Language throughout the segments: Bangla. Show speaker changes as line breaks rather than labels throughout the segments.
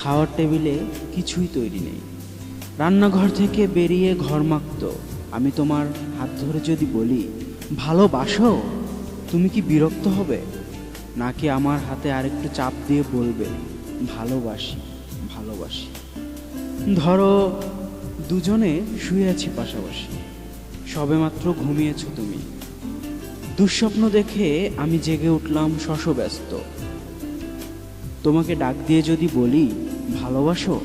খাওয়ার টেবিলে কিছুই তৈরি নেই। রান্নাঘর থেকে বেরিয়ে ঘর ঘরমাক্ত আমি তোমার হাত ধরে যদি বলি, ভালোবাসো? তুমি কি বিরক্ত হবে? নাকি আমার হাতে আরেকটু চাপ দিয়ে বলবে, ভালোবাসি ভালোবাসি। ধরো, দুজনে শুয়ে আছি পাশাপাশি। সবেমাত্র ঘুমিয়েছ তুমি। দুঃস্বপ্ন দেখে আমি জেগে উঠলাম শশব্যস্ত। তোমাকে ডাক দিয়ে যদি বলি, ভালোবাসো?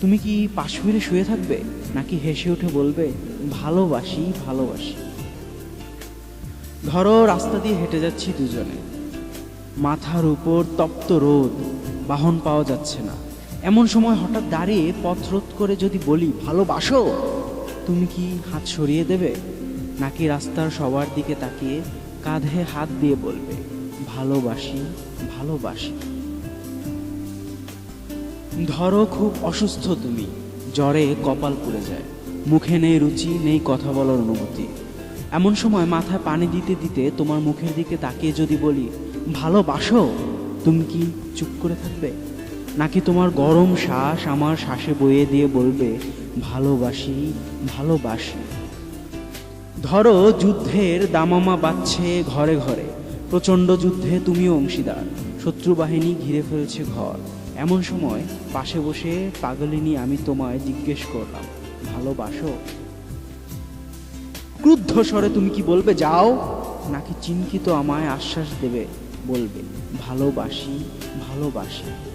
তুমি কি পাশ ফিরে শুয়ে থাকবে, নাকি হেসে উঠে বলবে, ভালোবাসি ভালোবাসি? ধরো, রাস্তা দিয়ে হেঁটে যাচ্ছি দুজনে। মাথার উপর তপ্ত রোদ, বাহন পাওয়া যাচ্ছে না। এমন সময় হঠাৎ দাঁড়িয়ে পথ রোধ করে যদি বলি, ভালোবাসো? তুমি কি হাত সরিয়ে দেবে, নাকি রাস্তার সবার দিকে তাকিয়ে কাঁধে হাত দিয়ে বলবে, ভালোবাসি ভালোবাসি? ধরো খুব অসুস্থ তুমি। জ্বরে কপাল পুড়ে যায়। মুখে নেই রুচি, নেই কথা বলার অনুভূতি। এমন সময় মাথায় পানি দিতে দিতে তোমার মুখের দিকে তাকিয়ে যদি বলি, ভালোবাসো? তুমি কি চুপ করে থাকবে? নাকি তোমার গরম শ্বাস আমার শ্বাসে বইয়ে দিয়ে বলবে, ভালোবাসি ভালোবাসি? ধরো যুদ্ধের দামামা বাজছে ঘরে ঘরে। প্রচণ্ড যুদ্ধে তুমিও অংশীদার। শত্রু বাহিনী ঘিরে ফেলছে ঘর। এমন সময় পাশে বসে পাগলিনী আমি তোমায় জিজ্ঞেস করলাম, ভালোবাসো? ক্রুদ্ধ স্বরে তুমি কি বলবে? যাও। নাকি চিন্তিত আমায় আশ্বাস দেবে? বলবে, ভালোবাসি ভালোবাসি।